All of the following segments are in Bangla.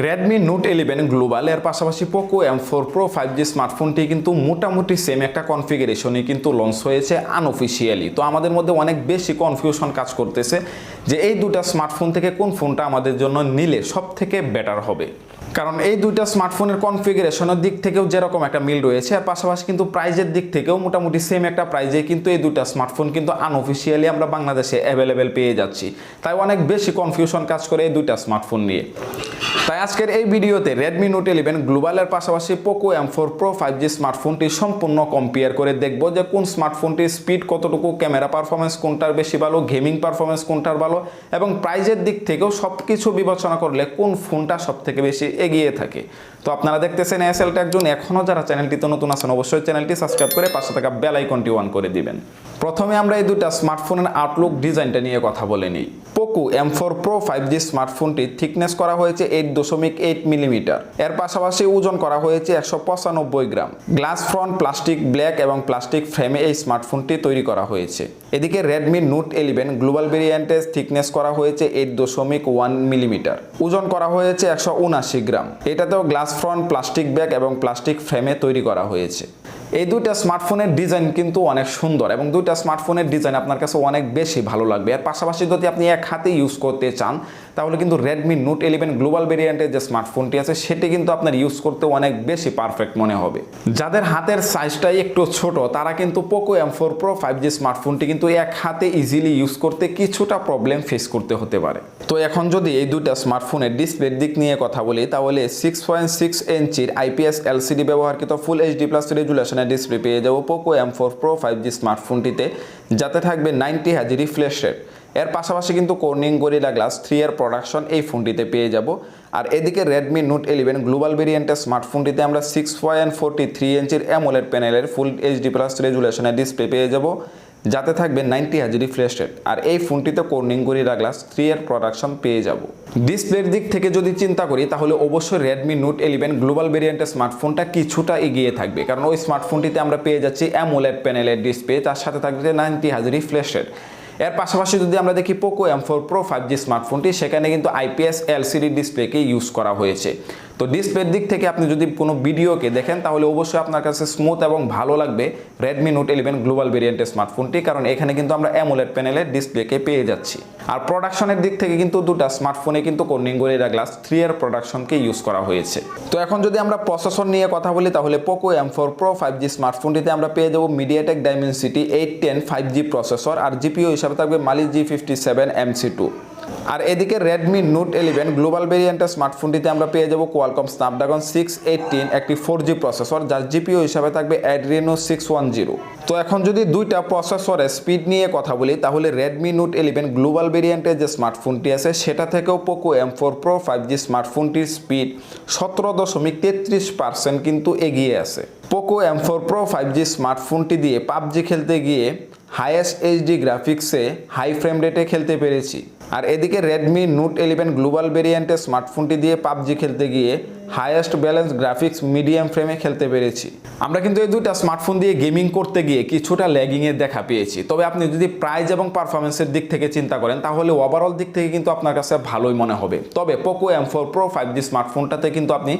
রেডমি নোট ইলেভেন গ্লোবাল এর পাশাপাশি Poco M four pro five G স্মার্টফোনটি কিন্তু মোটামুটি সেম একটা কনফিগারেশনে কিন্তু লঞ্চ হয়েছে আনঅফিসিয়ালি তো আমাদের মধ্যে অনেক বেশি কনফিউশন কাজ করতেছে যে এই দুটা স্মার্টফোন থেকে কোন ফোনটা আমাদের জন্য নিলে সব থেকে বেটার হবে। কারণ এই দুইটা স্মার্টফোনের কনফিগারেশনের দিক থেকেও যেরকম একটা মিল রয়েছে, আর পাশাপাশি কিন্তু প্রাইজের দিক থেকেও মোটামুটি সেম একটা প্রাইজে কিন্তু এই দুইটা স্মার্টফোন কিন্তু আনঅফিসিয়ালি আমরা বাংলাদেশে অ্যাভেলেবেল পেয়ে যাচ্ছি। তাই অনেক বেশি কনফিউশন কাজ করে এই দুইটা স্মার্টফোন নিয়ে। তাই আজকের এই ভিডিওতে রেডমি নোট ইলেভেন গ্লোবালের পাশাপাশি Poco M four pro five G স্মার্টফোনটি সম্পূর্ণ কম্পেয়ার করে দেখব যে কোন স্মার্টফোনটির স্পিড কতটুকু ক্যামেরা পারফরমেন্স কোনটার বেশি ভালো গেমিং পারফরমেন্স কোনটার ভালো, এবং প্রাইজের দিক থেকেও সব কিছু বিবেচনা করলে কোন ফোনটা সব থেকে বেশি এগিয়ে থাকে। তো আপনারা দেখতেছেন এসএলটা একজন এখনও যারা চ্যানেলটিতে নতুন আছেন, অবশ্যই চ্যানেলটি সাবস্ক্রাইব করে পাশে থাকা বেল আইকনটি অন করে দিবেন। প্রথমে আমরা এই দুটা স্মার্টফোনের আউটলুক ডিজাইনটা নিয়ে কথা বলে নিই। Poco M four pro five G স্মার্টফোনটি thickness করা হয়েছে এইট দশমিক এইট মিলিমিটার এর পাশাপাশি ওজন করা হয়েছে একশো পঁচানব্বই গ্রাম। গ্লাস ফ্রন্ট প্লাস্টিক ব্ল্যাক এবং প্লাস্টিক ফ্রেমে এই স্মার্টফোনটি তৈরি করা হয়েছে। এদিকে রেডমি নোট ইলেভেন গ্লোবাল ভেরিয়েন্টের থিকনেস করা হয়েছে এইট দশমিক ওয়ান মিলিমিটার ওজন করা হয়েছে একশো উনআশি গ্রাম। এটাতেও গ্লাস ফ্রন্ট, প্লাস্টিক ব্যাগ এবং প্লাস্টিক ফ্রেমে তৈরি করা হয়েছে। এই দুইটা স্মার্টফোনের ডিজাইন কিন্তু অনেক সুন্দর এবং দুইটা স্মার্টফোনের ডিজাইন আপনার কাছে অনেক বেশি ভালো লাগবে। এর পাশাপাশি যদি আপনি এক হাতে ইউজ করতে চান তাহলে কিন্তু রেডমি নোট ইলেভেন গ্লোবাল ভেরিয়েন্টের যে স্মার্টফোনটি আছে, সেটি কিন্তু আপনার ইউজ করতে অনেক বেশি পারফেক্ট মনে হবে। যাদের হাতের সাইজটাই একটু ছোট, তারা কিন্তু Poco M four pro five G স্মার্টফোনটি কিন্তু এক হাতে ইজিলি ইউজ করতে কিছুটা প্রবলেম ফেস করতে হতে পারে। তো এখন যদি এই দুইটা স্মার্টফোনের ডিসপ্লের দিক নিয়ে কথা বলি, তাহলে সিক্স পয়েন্ট সিক্স ইঞ্চির আইপিএস এলসিডি ব্যবহারকৃত ফুল এইচডি প্লাস রেজুলেশনের ডিসপ্লে পেয়ে যাব Poco M four pro five G স্মার্টফোনটিতে যাতে থাকবে নাইনটি হাজি রিফ্রেশ রেট। এর পাশাপাশি কিন্তু কর্নিং গরিলা গ্লাস থ্রি এর প্রোডাকশন এই ফোনটিতে পেয়ে যাব। আর এদিকে রেডমি নোট ইলেভেন গ্লোবাল ভেরিয়েন্টের স্মার্টফোনটিতে আমরা সিক্স পয়েন্ট ফোরটি থ্রি ইঞ্চির অ্যামোলেড প্যানেলের ফুল এইচডি প্লাস রেজুলেশনের ডিসপ্লে পেয়ে যাব। যাতে থাকবে নাইনটি হাজি রিফ্রেশ রেট আর এই ফোনটিতে কর্নিং গরিলা গ্লাস থ্রি এর প্রোডাকশন পেয়ে যাব। ডিসপ্লের দিক থেকে যদি চিন্তা করি, তাহলে অবশ্যই রেডমি নোট ইলেভেন গ্লোবাল ভেরিয়েন্টের স্মার্টফোনটা কিছুটা এগিয়ে থাকবে। কারণ ওই স্মার্টফোনটিতে আমরা পেয়ে যাচ্ছি অ্যামোলেড প্যানেলের ডিসপ্লে তার সাথে থাকবে নাইনটি হাজি রিফ্রেশ রেট এর পাশাপাশি যদি আমরা দেখি Poco M four Pro five G স্মার্টফোনটি সেখানে কিন্তু আইপিএস এলসিডি ডিসপ্লেকে ইউজ করা হয়েছে। তো ডিসপ্লের দিক থেকে আপনি যদি কোনো ভিডিওকে দেখেন, তাহলে অবশ্যই আপনার কাছে স্মুথ এবং ভালো লাগবে রেডমি নোট ইলেভেন গ্লোবাল ভেরিয়েন্টের স্মার্টফোনটি কারণ এখানে কিন্তু আমরা অ্যামোলেড প্যানেলের ডিসপ্লেকে পেয়ে যাচ্ছি। আর প্রোডাকশনের দিক থেকে কিন্তু দুটা স্মার্টফোনে কিন্তু কর্নিং গরিলা গ্লাস থ্রি এর প্রোডাকশনকে ইউজ করা হয়েছে। তো এখন যদি আমরা প্রসেসর নিয়ে কথা বলি, তাহলে Poco M four Pro five G স্মার্টফোনটিতে আমরা পেয়ে যাব MediaTek Dimensity eight ten five G processor আর জিপিও হিসাবে থাকবে Mali G fifty seven MC two আর এদিকে রেডমি নোট ইলেভেন গ্লোবাল ভেরিয়েন্টের স্মার্টফোনটিতে আমরা পেয়ে যাব কোয়ালকম স্ন্যাপড্রাগন সিক্স এইটিন একটি ফোর জি প্রসেসর যার জিপিও হিসাবে থাকবে অ্যাড্রিনো সিক্স ওয়ান জিরো তো এখন যদি দুইটা প্রসেসরের স্পিড নিয়ে কথা বলি, তাহলে রেডমি নোট ইলেভেন গ্লোবাল ভেরিয়েন্টের যে স্মার্টফোনটি আছে, সেটা থেকেও Poco M four Pro five G স্মার্টফোনটির speed সতেরো দশমিক তেত্রিশ পার্সেন্ট কিন্তু এগিয়ে আছে। Poco M four Pro five G স্মার্টফোনটি দিয়ে পাবজি খেলতে গিয়ে হাইয়েস্ট এইচডি গ্রাফিক্সে হাই ফ্রেম রেটে খেলতে পেরেছি। আর এদিকে রেডমি নোট ইলেভেন গ্লোবাল ভেরিয়েন্টের স্মার্টফোনটি দিয়ে পাবজি খেলতে গিয়ে হায়েস্ট ব্যালেন্স গ্রাফিক্স মিডিয়াম ফ্রেমে খেলতে পেরেছি। আমরা কিন্তু এই দুইটা স্মার্টফোন দিয়ে গেমিং করতে গিয়ে কিছুটা ল্যাগিংয়ের দেখা পেয়েছি। তবে আপনি যদি প্রাইজ এবং পারফরমেন্সের দিক থেকে চিন্তা করেন, তাহলে ওভারঅল দিক থেকে কিন্তু আপনার কাছে ভালোই মনে হবে। তবে Poco M four Pro five G স্মার্টফোনটাতে কিন্তু আপনি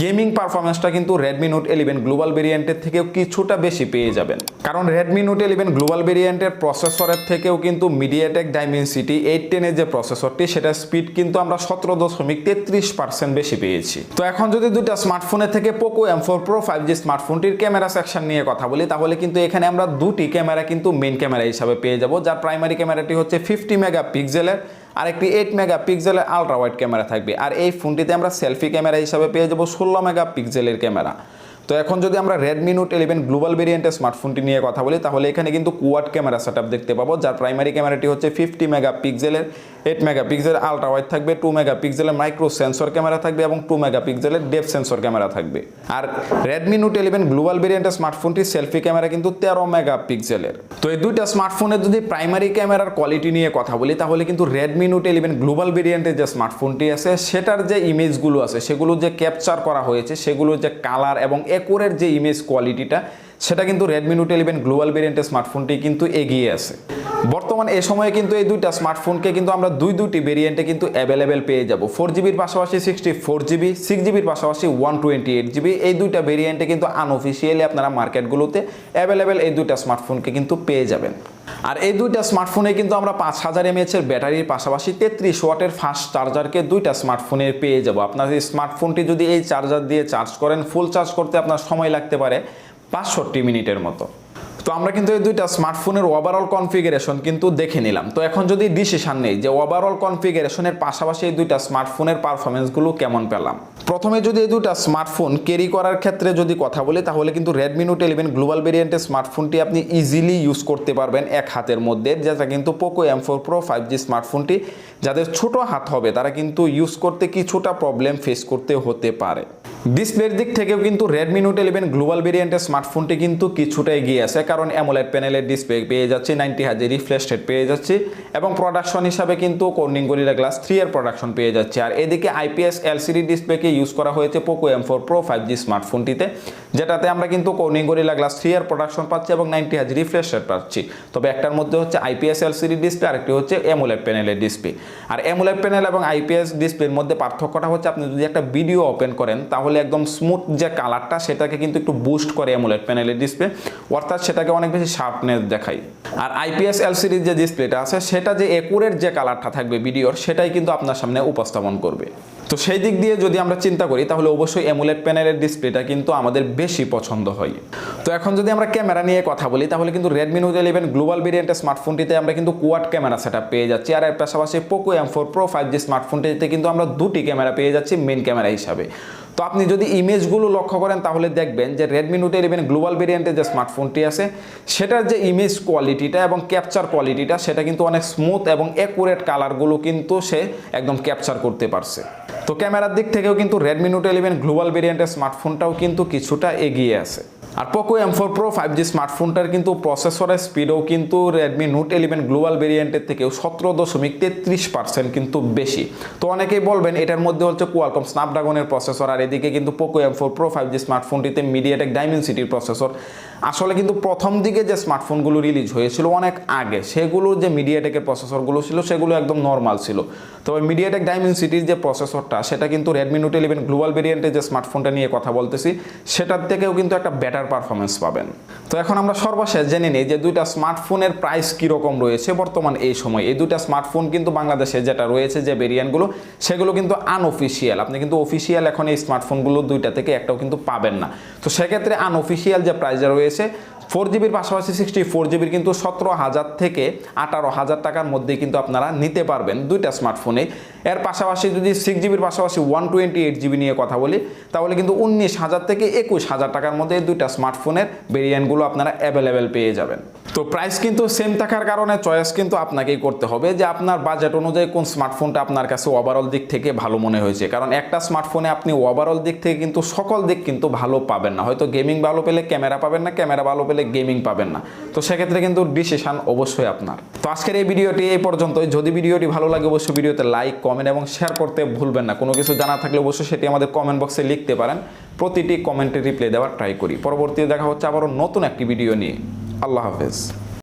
গেমিং পারফরমেন্সটা কিন্তু রেডমি নোট ইলেভেন গ্লোবাল ভেরিয়েন্টের থেকেও কিছুটা বেশি পেয়ে যাবেন। কারণ রেডমি নোট ইলেভেন গ্লোবাল ভেরিয়েন্টের প্রসেসরের থেকেও কিন্তু মিডিয়াটেক ডাইমেনসিটি এইট টেনের যে প্রসেসরটি সেটার স্পিড কিন্তু আমরা সতেরো দশমিক তেত্রিশ পার্সেন্ট বেশি পেয়েছি। তো এখন যদি দুইটা স্মার্টফোনের থেকে Poco M four Pro five G স্মার্টফোনটির camera section নিয়ে কথা বলি, তাহলে কিন্তু এখানে আমরা দুটি ক্যামেরা কিন্তু মেন ক্যামেরা হিসাবে পেয়ে যাব, যার প্রাইমারি ক্যামেরাটি হচ্ছে ফিফটি মেগা পিক্সেলের আর একটি এইট মেগা পিক্সেলের আলট্রা ওয়াইড ক্যামেরা থাকবে। আর এই ফোনটিতে আমরা সেলফি ক্যামেরা হিসাবে পেয়ে যাব ষোলো মেগা পিক্সেলের ক্যামেরা তো এখন যদি আমরা রেডমি নোট ইলেভেন গ্লোবাল ভেরিয়েন্টের স্মার্টফোনটি নিয়ে কথা বলি, তাহলে এখানে কিন্তু কোয়াড ক্যামেরা সেট দেখতে পাবো, যার প্রাইমারি ক্যামেরাটি হচ্ছে ফিফটি মেগা পিক্সেলের eight mega pixel ultra wide থাকবে টু মেগা পিক্সেলের মাইক্রো সেন্সর ক্যামেরা থাকবে এবং টু মেগা পিক্সেলের ডেপ সেন্সর ক্যামেরা থাকবে। আর রেডমি নোট ইলেভেন গ্লোবাল ভেরিয়েন্টের স্মার্টফোনটির সেলফি ক্যামেরা কিন্তু তেরো মেগা পিক্সেলের তো এই দুইটা স্মার্টফোনের যদি প্রাইমারি ক্যামেরার কোয়ালিটি নিয়ে কথা বলি, তাহলে কিন্তু রেডমি নোট ইলেভেন গ্লোবাল ভেরিয়েন্টের যে স্মার্টফোনটি আছে, সেটার যে ইমেজগুলো আছে, সেগুলো যে ক্যাপচার করা হয়েছে সেগুলো যে কালার এবং একোরের যে ইমেজ কোয়ালিটিটা সেটা কিন্তু রেডমি নোট ইলেভেন গ্লোবাল ভেরিয়েন্টের স্মার্টফোনটি কিন্তু এগিয়ে আছে। বর্তমান এ সময়ে কিন্তু এই দুইটা স্মার্টফোনকে কিন্তু আমরা দুই দুইটি ভেরিয়েন্টে কিন্তু অ্যাভেলেবেল পেয়ে যাব। ফোর জিবির পাশাপাশি সিক্সটি ফোর জিবি সিক্স জিবির পাশাপাশি ওয়ান টোয়েন্টি এইট জিবি এই দুইটা ভেরিয়েন্টে কিন্তু আনঅফিসিয়ালি আপনারা মার্কেটগুলোতে অ্যাভেলেবেল এই দুইটা স্মার্টফোনকে কিন্তু পেয়ে যাবেন। আর এই দুইটা স্মার্টফোনে কিন্তু আমরা পাঁচ হাজার এমএএচ এর ব্যাটারির পাশাপাশি তেত্রিশ ওয়াটের ফাস্ট চার্জারকে দুইটা স্মার্টফোনে পেয়ে যাব। আপনার এই স্মার্টফোনটি যদি এই চার্জার দিয়ে চার্জ করেন ফুল চার্জ করতে আপনার সময় লাগতে পারে। পাঁচষট্টি মিনিটের মতো। তো আমরা কিন্তু এই দুইটা স্মার্টফোনের ওভারঅল কনফিগারেশন কিন্তু দেখে নিলাম। তো এখন যদি ডিসিশন নেই যে ওভারঅল কনফিগারেশনের পাশাপাশি এই দুইটা স্মার্টফোনের পারফরমেন্সগুলো কেমন পেলাম? প্রথমে যদি এই দুইটা স্মার্টফোন ক্যারি করার ক্ষেত্রে যদি কথা বলি, তাহলে কিন্তু রেডমি নোট ইলেভেন গ্লোবাল ভেরিয়েন্টের স্মার্টফোনটি আপনি ইজিলি ইউজ করতে পারবেন এক হাতের মধ্যে, যেটা কিন্তু Poco M four Pro five G স্মার্টফোনটি যাদের ছোট হাত হবে, তারা কিন্তু ইউজ করতে কিছুটা প্রবলেম ফেস করতে হতে পারে। ডিসপ্লের দিক থেকেও কিন্তু রেডমি নোট ইলেভেন গ্লোবাল ভেরিয়েন্টের স্মার্টফোনটি কিন্তু কিছুটা এগিয়ে আছে, কারণ অ্যামোলেড প্যানেলের ডিসপ্লে পেয়ে যাচ্ছে নাইনটি হাজার রিফ্রেশ রেট পেয়ে যাচ্ছে এবং প্রোডাকশন হিসাবে কিন্তু কর্নিং গরিলা গ্লাস থ্রি এর প্রোডাকশন পেয়ে যাচ্ছে। আর এদিকে আইপিএস এলসিডি ডিসপ্লেকে ইউজ করা হয়েছে Poco M four Pro five G স্মার্টফোনটিতে যেটাতে আমরা কিন্তু কর্নিং গরিলা গ্লাস থ্রি এর প্রোডাকশন পাচ্ছি এবং নাইনটি হাজার রিফ্রেশ রেট পাচ্ছি। তবে একটার মধ্যে হচ্ছে আইপিএস এলসিডি ডিসপ্লে আরেকটি হচ্ছে অ্যামোলেড প্যানেলের ডিসপ্লে আর অ্যামোলেড প্যানেল এবং আইপিএস ডিসপ্লের মধ্যে পার্থক্যটা হচ্ছে, আপনি যদি একটা ভিডিও ওপেন করেন, তাহলে একদম স্মুথ যে কালারটা সেটাকে কিন্তু একটু বুস্ট করে অ্যামোলেড প্যানেলের ডিসপ্লে অর্থাৎ সেটাকে অনেক বেশি শার্পনেস দেখায়। আর আইপিএস এলসিডির যে ডিসপ্লেটা আছে, সেটা যে একুরের যে কালারটা থাকবে ভিডিওর, সেটাই কিন্তু আপনার সামনে উপস্থাপন করবে। তো সেই দিক দিয়ে যদি আমরা চিন্তা করি, তাহলে অবশ্যই অ্যামুলেট প্যানেলের ডিসপ্লেটা কিন্তু আমাদের বেশি পছন্দ হয়। তো এখন যদি আমরা ক্যামেরা নিয়ে কথা বলি, তাহলে কিন্তু রেডমি নোট ইলেভেন গ্লোবাল ভেরিয়েন্টের স্মার্টফোনটিতে আমরা কিন্তু কোয়াড ক্যামেরা সেট পেয়ে যাচ্ছি, আর এর পাশাপাশি Poco M four Pro five G স্মার্টফোনটিতে কিন্তু আমরা দুটি ক্যামেরা পেয়ে যাচ্ছি মেন ক্যামেরা হিসাবে। তো আপনি যদি ইমেজগুলো লক্ষ্য করেন, তাহলে দেখবেন যে রেডমি নোট ইলেভেন গ্লোবাল ভেরিয়েন্টের যে স্মার্টফোনটি আছে, সেটার যে ইমেজ কোয়ালিটিটা এবং ক্যাপচার কোয়ালিটিটা সেটা কিন্তু অনেক স্মুথ এবং অ্যাকুরেট কালারগুলো কিন্তু সে একদম ক্যাপচার করতে পারছে। তো ক্যামেরার দিক থেকেও কিন্তু রেডমি নোট ইলেভেন গ্লোবাল ভেরিয়েন্টের স্মার্টফোনটাও কিন্তু কিছুটা এগিয়ে আছে। আর Poco M four Pro five G স্মার্টফোনটার কিন্তু প্রসেসরের স্পিডও কিন্তু রেডমি নোট ইলেভেন গ্লোবাল ভেরিয়েন্টের থেকেও সতেরো দশমিক তেত্রিশ পার্সেন্ট কিন্তু বেশি। তো অনেকেই বলবেন এটার মধ্যে হচ্ছে কোয়ালকম স্ন্যাপড্রাগনের প্রসেসর আর এদিকে কিন্তু Poco M four Pro five G স্মার্টফোনটিতে MediaTek ডাইমেনসিটির প্রসেসর আসলে কিন্তু প্রথম দিকে যে স্মার্টফোনগুলো রিলিজ হয়েছিল অনেক আগে সেগুলোর যে মিডিয়াটেকের প্রসেসরগুলো ছিল, সেগুলো একদম নর্মাল ছিল। তবে মিডিয়াটেক ডাইমেনসিটির যে প্রসেসরটা সেটা কিন্তু রেডমি নোট ইলেভেন গ্লোবাল ভেরিয়েন্টের যে স্মার্টফোনটা নিয়ে কথা বলতেছি, সেটার থেকেও কিন্তু একটা বেটার পারফরমেন্স পাবেন। তো এখন আমরা সর্বশেষ জেনে নিই যে দুইটা স্মার্টফোনের প্রাইস কীরকম রয়েছে বর্তমান এই সময়। এই দুইটা স্মার্টফোন কিন্তু বাংলাদেশে যেটা রয়েছে, যে ভেরিয়েন্টগুলো সেগুলো কিন্তু আনঅফিসিয়াল আপনি কিন্তু অফিসিয়াল এখন এই স্মার্টফোনগুলো দুইটা থেকে একটাও কিন্তু পাবেন না। তো সেক্ষেত্রে আনঅফিসিয়াল যে প্রাইস রয়েছে ফোর জিবির পাশাপাশি সিক্সটি ফোর জিবির কিন্তু সতেরো হাজার থেকে আঠারো হাজার টাকার মধ্যে কিন্তু আপনারা নিতে পারবেন দুইটা স্মার্টফোনে এর পাশাপাশি যদি সিক্স জিবির পাশাপাশি ওয়ান টোয়েন্টি এইট জিবি নিয়ে কথা বলি, তাহলে কিন্তু উনিশ হাজার থেকে একুশ হাজার টাকার মধ্যে দুইটা স্মার্টফোনের ভেরিয়েন্টগুলো আপনারা অ্যাভেলেবেল পেয়ে যাবেন। তো প্রাইস কিন্তু সেম থাকার কারণে চয়েস কিন্তু আপনাকেই করতে হবে যে আপনার বাজেট অনুযায়ী কোন স্মার্টফোনটা আপনার কাছে ওভারঅল দিক থেকে ভালো মনে হয়েছে। কারণ একটা স্মার্টফোনে আপনি ওভারঅল দিক থেকে কিন্তু সকল দিক কিন্তু ভালো পাবেন না। হয়তো গেমিং ভালো পেলে ক্যামেরা পাবেন না ক্যামেরা ভালো পেলে গেমিং পাবেন না। তো সেক্ষেত্রে কিন্তু ডিসিশন অবশ্যই আপনার। তো আজকের এই ভিডিওটি এই পর্যন্তই। যদি ভিডিওটি ভালো লাগে অবশ্যই ভিডিওতে লাইক কমেন্ট এবং শেয়ার করতে ভুলবেন না। কোনো কিছু জানা থাকলে অবশ্যই সেটি আমাদের কমেন্ট বক্সে লিখতে পারেন। প্রতিটি কমেন্টে রিপ্লাই দেওয়ার ট্রাই করি। পরবর্তীতে দেখা হচ্ছে আবারও নতুন একটি ভিডিও নিয়ে। আল্লাহ হাফেজ